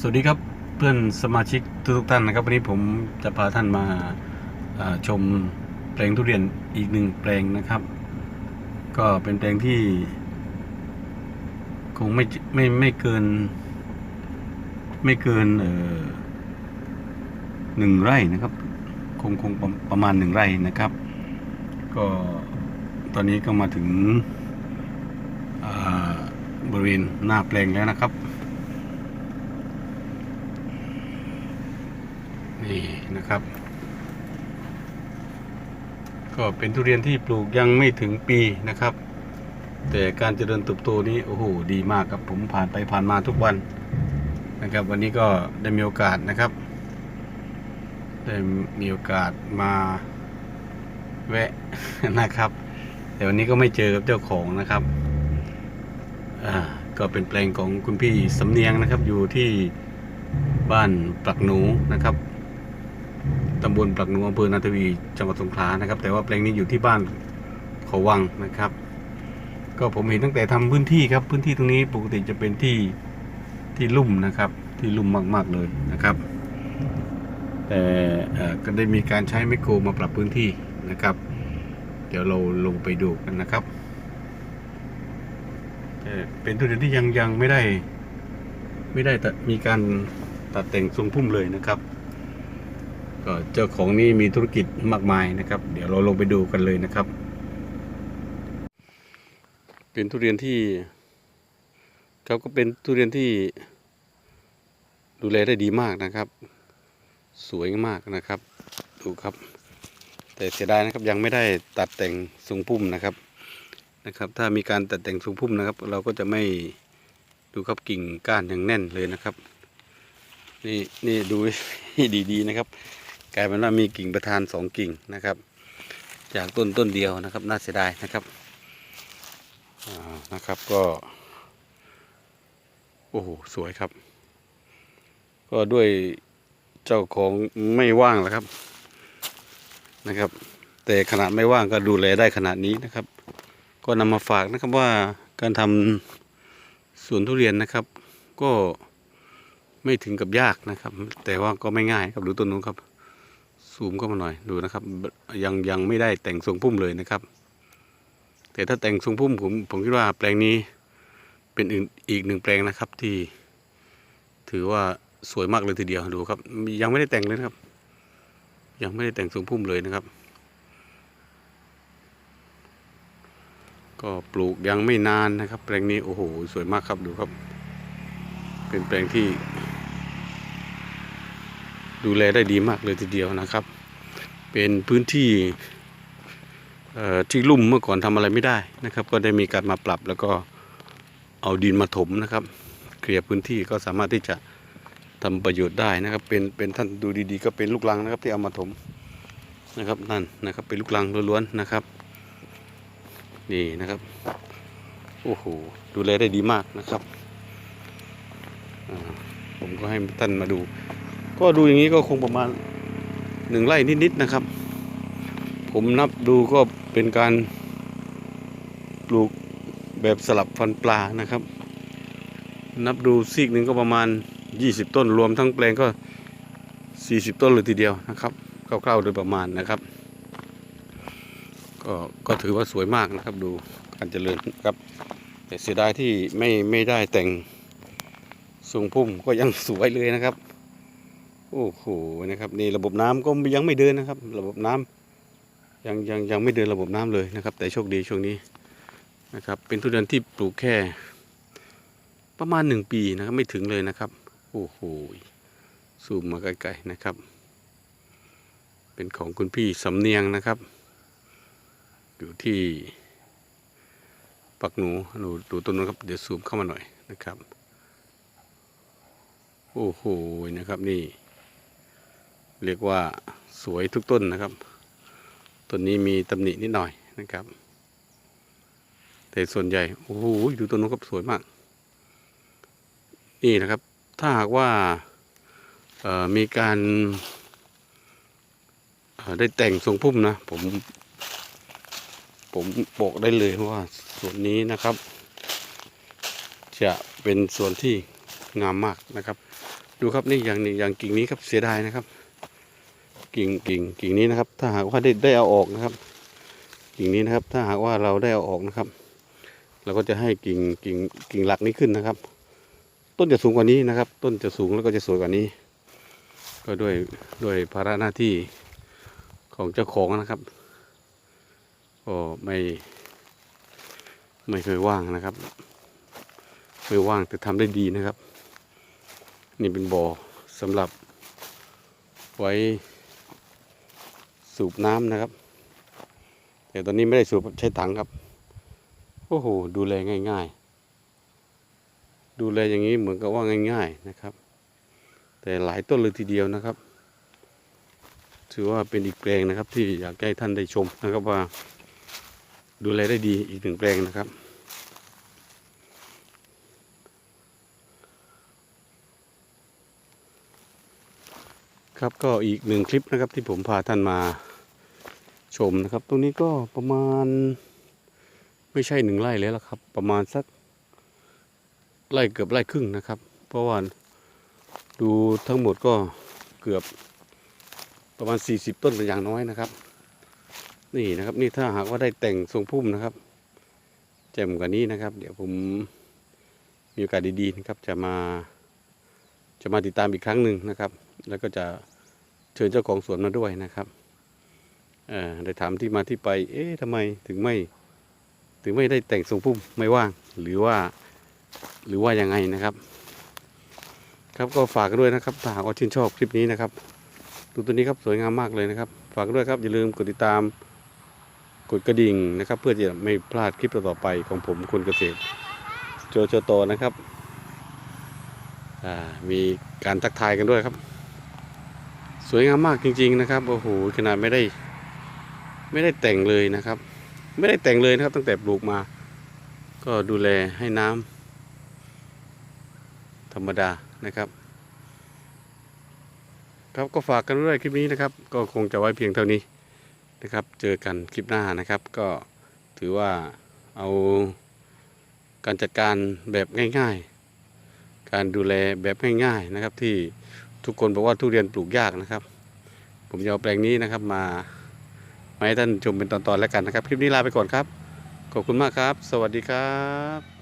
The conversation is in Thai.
สวัสดีครับเพื่อนสมาชิกทุกท่านนะครับ วันนี้ผมจะพาท่านมาชมแปลงทุเรียนอีกหนึ่งแปลงนะครับ ก็เป็นแปลงที่ คงไม่ไม่ไม่เกิน ไม่เกินเอ่อหนึ่งไร่นะครับ คงคงประประมาณหนึ่งไร่นะครับ ก็ตอนนี้ก็มาถึงบริเวณหน้าแปลงแล้วนะครับ นี่นะครับ ก็เป็นทุเรียนที่ปลูกยังไม่ถึงปีนะครับ แต่การเจริญเติบโตนี้โอ้โหดีมากครับผมผ่านไปผ่านมาทุกวันนะครับ วันนี้ก็ได้มีโอกาสนะครับ ได้มีโอกาสมาแวะนะครับ แต่วันนี้ก็ไม่เจอกับเจ้าของนะครับก็เป็นแปลงของคุณพี่สำเนียงนะครับอยู่ที่บ้านปลักหนูนะครับ ตำบลปลักหนูอำเภอนาทวีจังหวัดสงขลานะครับ แต่ว่าแปลงนี้อยู่ที่บ้านเขาวังนะครับ ก็ผมเห็นตั้งแต่ทำพื้นที่ครับ พื้นที่ตรงนี้ปกติจะเป็นที่ที่ลุ่มนะครับ ที่ลุ่มมากๆเลยนะครับ แต่ก็ได้มีการใช้ไมโครมาปรับพื้นที่นะครับ เดี๋ยวเราลงไปดูกันนะครับเป็นทุเรียนที่ยังยังไม่ได้ ไม่ได้ตัดมีการตัดแต่งทรงพุ่มเลยนะครับ ก็เจ้าของนี่มีธุรกิจมากมายนะครับ เดี๋ยวเราลงไปดูกันเลยนะครับ เป็นทุเรียนที่ครับก็เป็นทุเรียนที่ดูแลได้ดีมากนะครับ สวยมากนะครับ ดูครับ แต่เสียดายนะครับยังไม่ได้ตัดแต่งทรงพุ่มนะครับนะครับ ถ้ามีการตัดแต่งทรงพุ่มนะครับ เราก็จะไม่ดูครับกิ่งก้านย่างแน่นเลยนะครับ นี่นี่ดูให้ดีๆนะครับ กลายเป็นว่ามีกิ่งประธานสองกิ่งนะครับ จากต้นต้นเดียวนะครับ น่าเสียดายนะครับนะครับก็ โอ้โหสวยครับ ก็ด้วยเจ้าของไม่ว่างแล้วครับนะครับ แต่ขนาดไม่ว่างก็ดูแลได้ขนาดนี้นะครับ ก็นำมาฝากนะครับว่าการทำสวนทุเรียนนะครับ ก็ไม่ถึงกับยากนะครับ แต่ว่าก็ไม่ง่ายครับดูต้นนู้นครับ ซูมเข้ามาหน่อยดูนะครับ ยังยังไม่ได้แต่งทรงพุ่มเลยนะครับ แต่ถ้าแต่งทรงพุ่มผมผมคิดว่าแปลงนี้เป็นอีกหนึ่งแปลงนะครับที่ ถือว่าสวยมากเลยทีเดียวดูครับ ยังไม่ได้แต่งเลยนะครับ ยังไม่ได้แต่งทรงพุ่มเลยนะครับ ก็ปลูกยังไม่นานนะครับ แปลงนี้โอ้โหสวยมากครับดูครับ เป็นแปลงที่ ดูแลได้ดีมากเลยทีเดียวนะครับ เป็นพื้นที่ที่ลุ่มเมื่อก่อนทำอะไรไม่ได้นะครับ ก็ได้มีการมาปรับแล้วก็เอาดินมาถมนะครับ เคลียร์พื้นที่ก็สามารถที่จะทำประโยชน์ได้นะครับ เป็นเป็นท่านดูดีๆ ก็เป็นลูกลังนะครับที่เอามาถมนะครับนั่นนะครับเป็นลูกลังล้วนๆนะครับนี่นะครับโอ้โหดูแลได้ดีมากนะครับผมก็ให้ท่านมาดู ก็ดูอย่างนี้ก็คงประมาณหนึ่งไร่นิดๆนะครับ ผมนับดูก็เป็นการปลูกแบบสลับฟันปลานะครับ นับดูซีกหนึ่งก็ประมาณ 20 ต้นรวมทั้งแปลงก็ 40 ต้นเลยทีเดียวนะครับคร่าวๆโดยประมาณนะครับ ก็ก็ถือว่าสวยมากนะครับดูการเจริญครับ แต่เสียดายที่ไม่ไม่ได้แต่งทรงพุ่มก็ยังสวยเลยนะครับ โอ้โหนะครับนี่ระบบน้ำก็ยังไม่เดินนะครับ ระบบน้ำยังยังยังไม่เดินระบบน้ำเลยนะครับ แต่โชคดีช่วงนี้นะครับ เป็นทุเรียนที่ปลูกแค่ ประมาณหนึ่งปีนะครับไม่ถึงเลยนะครับโอ้โหซูมมาไกลๆนะครับ เป็นของคุณพี่สำเนียงนะครับ อยู่ที่ปักหนูดูดูต้นนู้นครับ เดี๋ยวซูมเข้ามาหน่อยนะครับ โอ้โหนะครับนี่ เรียกว่าสวยทุกต้นนะครับ ต้นนี้มีตำหนินิดหน่อยนะครับ แต่ส่วนใหญ่ โอ้โหดูต้นนู้นครับสวยมาก นี่นะครับ ถ้าหากว่ามีการได้แต่งทรงพุ่มนะ ผม ผมบอกได้เลยว่าส่วนนี้นะครับ จะเป็นส่วนที่งามมากนะครับ ดูครับนี่อย่างนี้อย่างกิ่งนี้ครับเสียดายนะครับ กิ่งกิ่งกิ่งนี้นะครับ ถ้าหากว่าได้ได้เอาออกนะครับ กิ่งนี้นะครับ ถ้าหากว่าเราได้เอาออกนะครับ เราก็จะให้กิ่งกิ่งกิ่งหลักนี้ขึ้นนะครับ ต้นจะสูงกว่านี้นะครับ ต้นจะสูงแล้วก็จะสวยกว่านี้ ก็ด้วยด้วยภาระหน้าที่ของเจ้าของนะครับก็ไม่ไม่เคยว่างนะครับไม่ว่างแต่ทำได้ดีนะครับ นี่เป็นบ่อสำหรับไว้ สูบน้ำนะครับ แต่ตอนนี้ไม่ได้สูบใช้ถังครับ โอ้โห ดูแลง่าย ๆ ดูแลอย่างนี้เหมือนกับว่าง่าย ๆนะครับ แต่หลายต้นเลยทีเดียวนะครับ ถือว่าเป็นอีกแปลงนะครับ ที่อยากให้ท่านได้ชมนะครับว่า ดูแลได้ดีอีกหนึ่งแปลงนะครับครับก็อีกหนึ่งคลิปนะครับที่ผมพาท่านมา ชมนะครับ ตรงนี้ก็ประมาณ ไม่ใช่หนึ่งไร่แล้วล่ะครับ ประมาณสักไร่เกือบไร่ครึ่งนะครับ เพราะว่าดูทั้งหมดก็เกือบประมาณ 40 ต้นเป็นอย่างน้อยนะครับ นี่นะครับนี่ถ้าหากว่าได้แต่งทรงพุ่มนะครับแจ่มกว่านี้นะครับ เดี๋ยวผมมีโอกาสดีๆนะครับจะมาจะมาติดตามอีกครั้งหนึ่งนะครับ แล้วก็จะเชิญเจ้าของสวนมาด้วยนะครับ ได้ถามที่มาที่ไป เอ๊ะทำไมถึงไม่ ถึงไม่ได้แต่งทรงพุ่มไม่ว่าง หรือว่า หรือว่ายังไงนะครับ ครับก็ฝากกันด้วยนะครับถ้าหากว่าชื่นชอบคลิปนี้นะครับดูตัวนี้ครับสวยงามมากเลยนะครับ ฝากกันด้วยครับอย่าลืมกดติดตาม กดกระดิ่งนะครับ เพื่อจะไม่พลาดคลิปต่อไปของผมคนเกษตร โจโจโตนะครับอ่ามีการทักทายกันด้วยครับ สวยงามมากจริง ๆ นะครับโอ้โหขนาดไม่ได้ ไม่ได้แต่งเลยนะครับ ไม่ได้แต่งเลยนะครับ ตั้งแต่ปลูกมา ก็ดูแลให้น้ำธรรมดานะครับครับก็ฝากกันด้วยคลิปนี้นะครับ ก็คงจะไว้เพียงเท่านี้นะครับ เจอกันคลิปหน้านะครับ ก็ถือว่าเอาการจัดการแบบง่าย ๆ การดูแลแบบง่ายๆนะครับ ที่ทุกคนบอกว่าทุเรียนปลูกยากนะครับ ผมจะเอาแปลงนี้นะครับมา มาให้ท่านชมเป็นตอนๆแล้วกันนะครับ คลิปนี้ลาไปก่อนครับ ขอบคุณมากครับ สวัสดีครับ